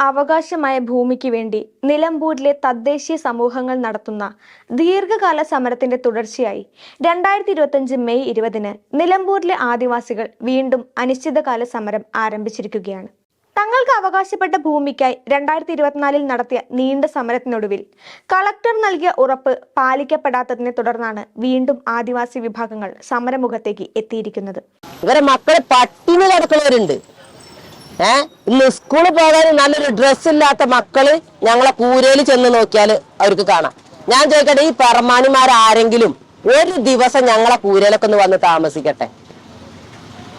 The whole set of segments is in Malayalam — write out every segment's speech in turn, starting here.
അവകാശമായ ഭൂമിക്ക് വേണ്ടി നിലമ്പൂരിലെ തദ്ദേശീയ സമൂഹങ്ങൾ നടത്തുന്ന ദീർഘകാല സമരത്തിന്റെ തുടർച്ചയായി രണ്ടായിരത്തി ഇരുപത്തഞ്ച് മെയ് ഇരുപതിന് നിലമ്പൂരിലെ ആദിവാസികൾ വീണ്ടും അനിശ്ചിതകാല സമരം ആരംഭിച്ചിരിക്കുകയാണ്. തങ്ങൾക്ക് അവകാശപ്പെട്ട ഭൂമിക്കായി രണ്ടായിരത്തി ഇരുപത്തിനാലിൽ നടത്തിയ നീണ്ട സമരത്തിനൊടുവിൽ കളക്ടർ നൽകിയ ഉറപ്പ് പാലിക്കപ്പെടാത്തതിനെ തുടർന്നാണ് വീണ്ടും ആദിവാസി വിഭാഗങ്ങൾ സമരമുഖത്തേക്ക് എത്തിയിരിക്കുന്നത്. ഇവരെ മക്കളെ പട്ടിണി കിടക്കുന്നവരുണ്ട്. ഏ? ഇന്ന് സ്കൂളിൽ പോകാൻ നല്ലൊരു ഡ്രസ് ഇല്ലാത്ത മക്കൾ ഞങ്ങളെ കൂരയിൽ ചെന്ന് നോക്കിയാൽ അവർക്ക് കാണാം. ഞാൻ ചോദിക്കട്ടെ ഈ പറമാണിമാർ ആരെങ്കിലും ഒരു ദിവസം ഞങ്ങളെ കൂരയിലൊക്കെ ഒന്ന് വന്ന് താമസിക്കട്ടെ?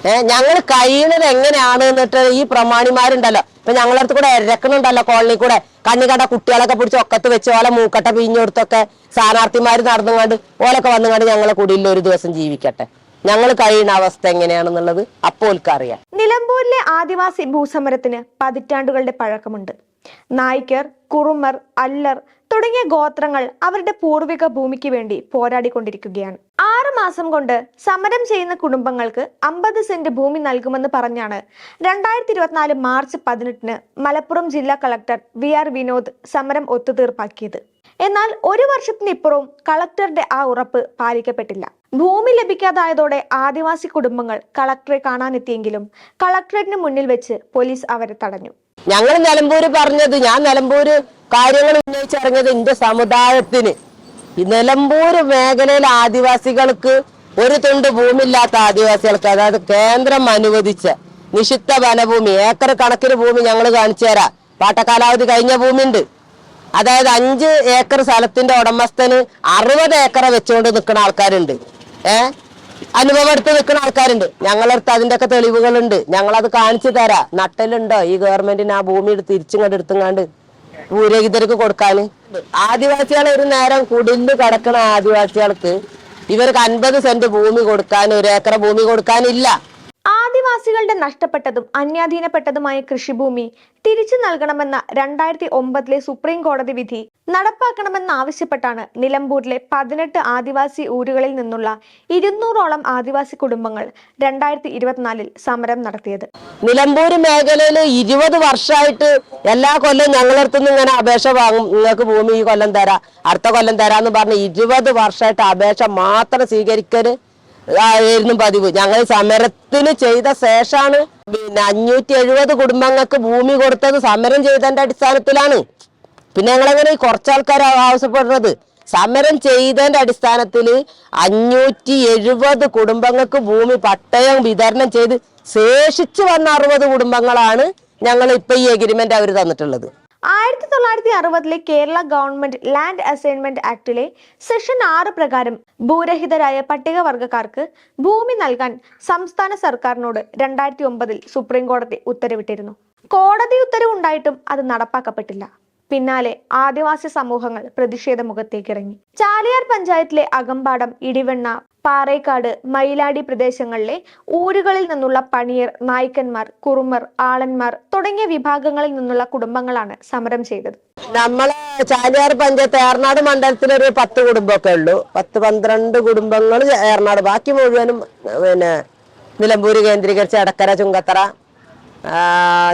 ഏ ഞങ്ങൾ കഴിയുന്നത് എങ്ങനെയാണ് എന്നിട്ട് ഈ പ്രമാണിമാരുണ്ടല്ലോ? ഇപ്പൊ ഞങ്ങളടുത്ത് കൂടെ ഇരക്കണുണ്ടല്ലോ കോളനി കൂടെ. കണ്ണി കണ്ട കുട്ടികളൊക്കെ പിടിച്ച് ഒക്കത്ത് വെച്ച് ഓലെ മൂക്കട്ട പിഞ്ഞെടുത്തൊക്കെ സ്ഥാനാർത്ഥിമാർ നടന്നുകൊണ്ട് ഓലൊക്കെ വന്നുകൊണ്ട് ഞങ്ങളെ കുടിയിൽ ഒരു ദിവസം ജീവിക്കട്ടെ? ഞങ്ങൾ കഴിയുന്ന അവസ്ഥ എങ്ങനെയാണെന്നുള്ളത് അപ്പോൾ അറിയാം. നിലമ്പൂരിലെ ആദിവാസി ഭൂസമരത്തിന് പതിറ്റാണ്ടുകളുടെ പഴക്കമുണ്ട്. നായ്ക്കർ കുറുമർ അല്ലർ തുടങ്ങിയ ഗോത്രങ്ങൾ അവരുടെ പൂർവിക ഭൂമിക്ക് വേണ്ടി പോരാടിക്കൊണ്ടിരിക്കുകയാണ്. ആറു മാസം കൊണ്ട് സമരം ചെയ്യുന്ന കുടുംബങ്ങൾക്ക് അമ്പത് സെന്റ് ഭൂമി നൽകുമെന്ന് പറഞ്ഞാണ് രണ്ടായിരത്തി ഇരുപത്തിനാല് മാർച്ച് പതിനെട്ടിന് മലപ്പുറം ജില്ലാ കളക്ടർ വി ആർ വിനോദ് സമരം ഒത്തുതീർപ്പാക്കിയത്. എന്നാൽ ഒരു വർഷത്തിനിപ്പുറവും കളക്ടറുടെ ആ ഉറപ്പ് പാലിക്കപ്പെട്ടില്ല. ഭൂമി ലഭിക്കാതായതോടെ ആദിവാസി കുടുംബങ്ങൾ കളക്ടറെ കാണാനെത്തിയെങ്കിലും കളക്ടറേറ്റിന് മുന്നിൽ വെച്ച് പോലീസ് അവരെ തടഞ്ഞു. ഞങ്ങൾ നിലമ്പൂര് പറഞ്ഞത് ഞാൻ നിലമ്പൂര് കാര്യങ്ങൾ ഉന്നയിച്ചിറങ്ങിയത് എന്റെ സമുദായത്തിന്. ഈ നിലമ്പൂര് മേഖലയിലെ ആദിവാസികൾക്ക് ഒരു തുണ്ട് ഭൂമി ഇല്ലാത്ത ആദിവാസികൾക്ക് അതായത് കേന്ദ്രം അനുവദിച്ച നിഷിദ്ധ വനഭൂമി ഏക്കർ കണക്കിന് ഭൂമി ഞങ്ങൾ കാണിച്ചു തരാം. പാട്ടക്കാലാവധി കഴിഞ്ഞ ഭൂമി ഉണ്ട് അതായത് അഞ്ച് ഏക്കർ സ്ഥലത്തിന്റെ ഉടമസ്ഥന് അറുപത് ഏക്കറ വെച്ചുകൊണ്ട് നിൽക്കുന്ന ആൾക്കാരുണ്ട്. ഏ? അനുഭവം എടുത്ത് നിൽക്കുന്ന ആൾക്കാരുണ്ട്. ഞങ്ങളടുത്ത് അതിന്റെ ഒക്കെ തെളിവുകളുണ്ട്. ഞങ്ങളത് കാണിച്ചു തരാം. നട്ടലുണ്ടോ ഈ ഗവൺമെന്റിന് ആ ഭൂമി എടുത്ത് തിരിച്ചിങ്ങോട്ട് എടുത്തുങ്ങാണ്ട് ഭൂരഹിതർക്ക് കൊടുക്കാന്. ആദിവാസികൾ ഒരു നേരം കുടിൽ കിടക്കുന്ന ആദിവാസികൾക്ക് ഇവർക്ക് അൻപത് സെന്റ് ഭൂമി കൊടുക്കാൻ ഒരു ഏക്കർ ഭൂമി കൊടുക്കാനില്ല. ആദിവാസികളുടെ നഷ്ടപ്പെട്ടതും അന്യാധീനപ്പെട്ടതുമായ കൃഷിഭൂമി തിരിച്ചു നൽകണമെന്ന രണ്ടായിരത്തി ഒമ്പതിലെ സുപ്രീം കോടതി വിധി നടപ്പാക്കണമെന്നാവശ്യപ്പെട്ടാണ് നിലമ്പൂരിലെ പതിനെട്ട് ആദിവാസി ഊരുകളിൽ നിന്നുള്ള ഇരുന്നൂറോളം ആദിവാസി കുടുംബങ്ങൾ രണ്ടായിരത്തി ഇരുപത്തിനാലിൽ സമരം നടത്തിയത്. നിലമ്പൂർ മേഖലയിൽ ഇരുപത് വർഷമായിട്ട് എല്ലാ കൊല്ലം ഞങ്ങളടുത്തു നിന്ന് ഇങ്ങനെ അപേക്ഷ വാങ്ങും. നിങ്ങൾക്ക് ഭൂമി ഈ കൊല്ലം തരാം അടുത്ത കൊല്ലം തരാന്ന് പറഞ്ഞ് ഇരുപത് വർഷമായിട്ട് അപേക്ഷ മാത്രം സ്വീകരിക്കൽ ആയിരുന്നു പതിവ്. ഞങ്ങൾ സമരത്തിന് ചെയ്ത ശേഷമാണ് പിന്നെ അഞ്ഞൂറ്റി എഴുപത് കുടുംബങ്ങൾക്ക് ഭൂമി കൊടുത്തത് സമരം ചെയ്തതിന്റെ അടിസ്ഥാനത്തിലാണ്. പിന്നെ ഞങ്ങൾ ഞങ്ങളെങ്ങനെ ഈ കുറച്ചാൾക്കാർ ആവശ്യപ്പെടുന്നത്. സമരം ചെയ്തതിന്റെ അടിസ്ഥാനത്തിൽ അഞ്ഞൂറ്റി എഴുപത് കുടുംബങ്ങൾക്ക് ഭൂമി പട്ടയം വിതരണം ചെയ്ത് ശേഷിച്ചു വന്ന അറുപത് കുടുംബങ്ങളാണ് ഞങ്ങൾ ഇപ്പൊ ഈ എഗ്രിമെന്റ് അവർ തന്നിട്ടുള്ളത്. ആയിരത്തി തൊള്ളായിരത്തി അറുപതിലെ കേരള ഗവൺമെന്റ് ലാൻഡ് അസൈൻമെന്റ് ആക്ടിലെ സെഷൻ ആറ് പ്രകാരം ഭൂരഹിതരായ പട്ടികവർഗക്കാർക്ക് ഭൂമി നൽകാൻ സംസ്ഥാന സർക്കാരിനോട് രണ്ടായിരത്തി ഒമ്പതിൽ സുപ്രീം കോടതി ഉത്തരവിട്ടിരുന്നു. കോടതി ഉത്തരവുണ്ടായിട്ടും അത് നടപ്പാക്കപ്പെട്ടില്ല. പിന്നാലെ ആദിവാസി സമൂഹങ്ങൾ പ്രതിഷേധ മുഖത്തേക്കിറങ്ങി ചാലിയാർ പഞ്ചായത്തിലെ അകമ്പാടം ഇടിവെണ്ണ പാറേക്കാട് മയിലാടി പ്രദേശങ്ങളിലെ ഊരുകളിൽ നിന്നുള്ള പണിയർ നായ്ക്കന്മാർ കുറുമർ ആളന്മാർ തുടങ്ങിയ വിഭാഗങ്ങളിൽ നിന്നുള്ള കുടുംബങ്ങളാണ് സമരം ചെയ്തത്. നമ്മളെ ചാലിയാർ പഞ്ചായത്ത് ഏറനാട് മണ്ഡലത്തിലൊരു പത്ത് കുടുംബമൊക്കെ ഉള്ളൂ. പത്ത് പന്ത്രണ്ട് കുടുംബങ്ങൾ ഏറനാട്. ബാക്കി മുഴുവനും പിന്നെ നിലമ്പൂര് കേന്ദ്രീകരിച്ച് എടക്കര ചുങ്കത്തറ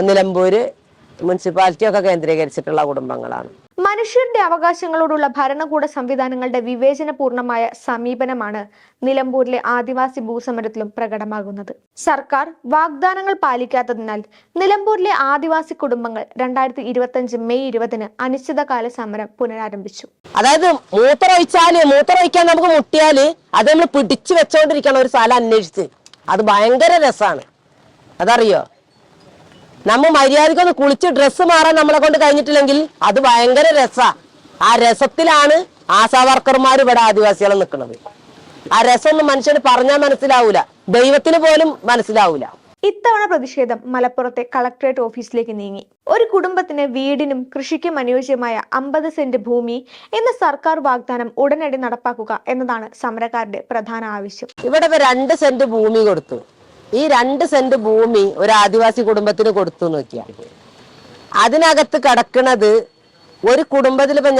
നിലമ്പൂര് മുനിസിപ്പാലിറ്റി ഒക്കെ കേന്ദ്രീകരിച്ചിട്ടുള്ള കുടുംബങ്ങളാണ്. മനുഷ്യരുടെ അവകാശങ്ങളോടുള്ള ഭരണകൂട സംവിധാനങ്ങളുടെ വിവേചനപൂർണമായ സമീപനമാണ് നിലമ്പൂരിലെ ആദിവാസി ഭൂസമരത്തിലും പ്രകടമാകുന്നത്. സർക്കാർ വാഗ്ദാനങ്ങൾ പാലിക്കാത്തതിനാൽ നിലമ്പൂരിലെ ആദിവാസി കുടുംബങ്ങൾ രണ്ടായിരത്തി ഇരുപത്തഞ്ച് മെയ് ഇരുപതിന് അനിശ്ചിതകാല സമരം പുനരാരംഭിച്ചു. അതായത് മൂത്രമൊഴിച്ചാൽ മൂത്രമൊഴിക്കാൻ നമുക്ക് മുട്ടിയാൽ അത് നമ്മൾ പിടിച്ചു വെച്ചോണ്ടിരിക്കണം ഒരു സ്ഥലം അന്വേഷിച്ച്. അത് ഭയങ്കര രസാണ്. അതറിയോ? നമ്മ മര്യാദക്കൊന്ന് കുളിച്ച് ഡ്രസ്സ് മാറാൻ നമ്മളെ കൊണ്ട് കഴിഞ്ഞിട്ടില്ലെങ്കിൽ അത് ഭയങ്കര രസാ. ആ രസത്തിലാണ് ആശാ വർക്കർമാർ ഇവിടെ ആദിവാസികളെ നിൽക്കുന്നത് ആ രസമൊന്നും മനുഷ്യന് പറഞ്ഞാൽ മനസ്സിലാവൂല. ദൈവത്തിന് പോലും മനസ്സിലാവൂല. ഇത്തവണ പ്രതിഷേധം മലപ്പുറത്തെ കളക്ടറേറ്റ് ഓഫീസിലേക്ക് നീങ്ങി. ഒരു കുടുംബത്തിന് വീടിനും കൃഷിക്കും അനുയോജ്യമായ അമ്പത് സെന്റ് ഭൂമി എന്ന സർക്കാർ വാഗ്ദാനം ഉടനടി നടപ്പാക്കുക എന്നതാണ് സമരക്കാരുടെ പ്രധാന ആവശ്യം. ഇവിടെ രണ്ട് സെന്റ് ഭൂമി കൊടുത്തു. ഈ രണ്ട് സെന്റ് ഭൂമി ഒരു ആദിവാസി കുടുംബത്തിന് കൊടുത്തു നോക്കിയ അതിനകത്ത് കിടക്കുന്നത് ഒരു കുടുംബത്തിൽ ഇപ്പൊ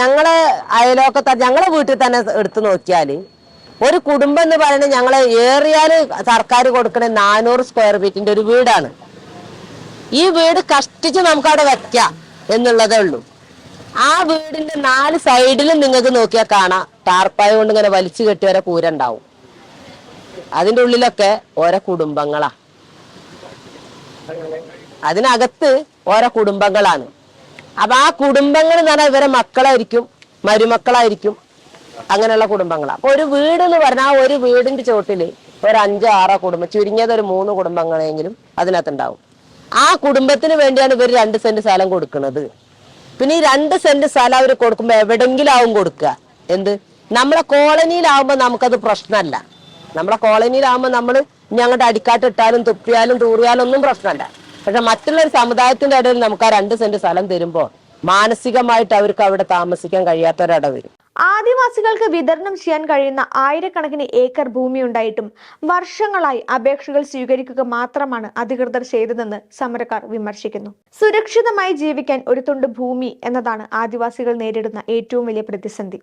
ഞങ്ങളെ അയലോക്കത്തെ ഞങ്ങളെ വീട്ടിൽ തന്നെ എടുത്തു നോക്കിയാൽ ഒരു കുടുംബം എന്ന് പറയുന്നത് ഞങ്ങളെ ഏറിയാൽ സർക്കാർ കൊടുക്കണ നാനൂറ് സ്ക്വയർ ഫീറ്റിന്റെ ഒരു വീടാണ്. ഈ വീട് കഷ്ടിച്ച് നമുക്ക് അവിടെ വെക്കാം എന്നുള്ളതേ ഉള്ളൂ. ആ വീടിന്റെ നാല് സൈഡിലും നിങ്ങൾക്ക് നോക്കിയാൽ കാണാം. ടാർപ്പായ കൊണ്ട് ഇങ്ങനെ വലിച്ചു കെട്ടി വരെ കൂര ഉണ്ടാവും അതിന്റെ ഉള്ളിലൊക്കെ ഓരോ കുടുംബങ്ങളാ. അതിനകത്ത് ഓരോ കുടുംബങ്ങളാണ്. അപ്പൊ ആ കുടുംബങ്ങൾ എന്ന് പറഞ്ഞാൽ ഇവരെ മക്കളായിരിക്കും മരുമക്കളായിരിക്കും അങ്ങനെയുള്ള കുടുംബങ്ങളാ. അപ്പൊ ഒരു വീട് എന്ന് പറഞ്ഞാൽ ഒരു വീടിന്റെ ചോട്ടിൽ ഒരു അഞ്ചോ ആറോ കുടുംബം ചുരുങ്ങിയത് ഒരു മൂന്ന് കുടുംബങ്ങളെങ്കിലും അതിനകത്ത് ഉണ്ടാവും ആ കുടുംബത്തിന് വേണ്ടിയാണ് ഇവർ രണ്ട് സെന്റ് സ്ഥലം കൊടുക്കുന്നത്. പിന്നെ ഈ രണ്ട് സെന്റ് സ്ഥലം അവർ കൊടുക്കുമ്പോൾ എവിടെങ്കിലും ആവും കൊടുക്കുക. എന്ത്? നമ്മളെ കോളനിയിലാവുമ്പോൾ നമുക്കത് പ്രശ്നമല്ല. നമ്മളെ കോളനിയിലാകുമ്പോൾ നമ്മൾ ഞങ്ങളുടെ അടിക്കാട്ട് ഇട്ടാലും തുപ്പിയാലും തൂറിയാലും ഒന്നും പ്രശ്നമല്ല. പക്ഷെ മറ്റുള്ള ഒരു സമുദായത്തിന്റെ ഇടയിൽ നമുക്ക് ആ രണ്ട് സെന്റ് സ്ഥലം തരുമ്പോൾ മാനസികമായിട്ട് അവർക്ക് അവിടെ താമസിക്കാൻ കഴിയാത്തവരട വരും ആദിവാസികൾക്ക് വിതരണം ചെയ്യാൻ കഴിയുന്ന ആയിരക്കണക്കിന് ഏക്കർ ഭൂമി ഉണ്ടായിട്ടും വർഷങ്ങളായി അപേക്ഷകൾ സ്വീകരിക്കുക മാത്രമാണ് അധികൃതർ ചെയ്തതെന്ന് സമരക്കാർ വിമർശിക്കുന്നു. സുരക്ഷിതമായി ജീവിക്കാൻ ഒരു തുണ്ട് ഭൂമി എന്നതാണ് ആദിവാസികൾ നേരിടുന്ന ഏറ്റവും വലിയ പ്രതിസന്ധി.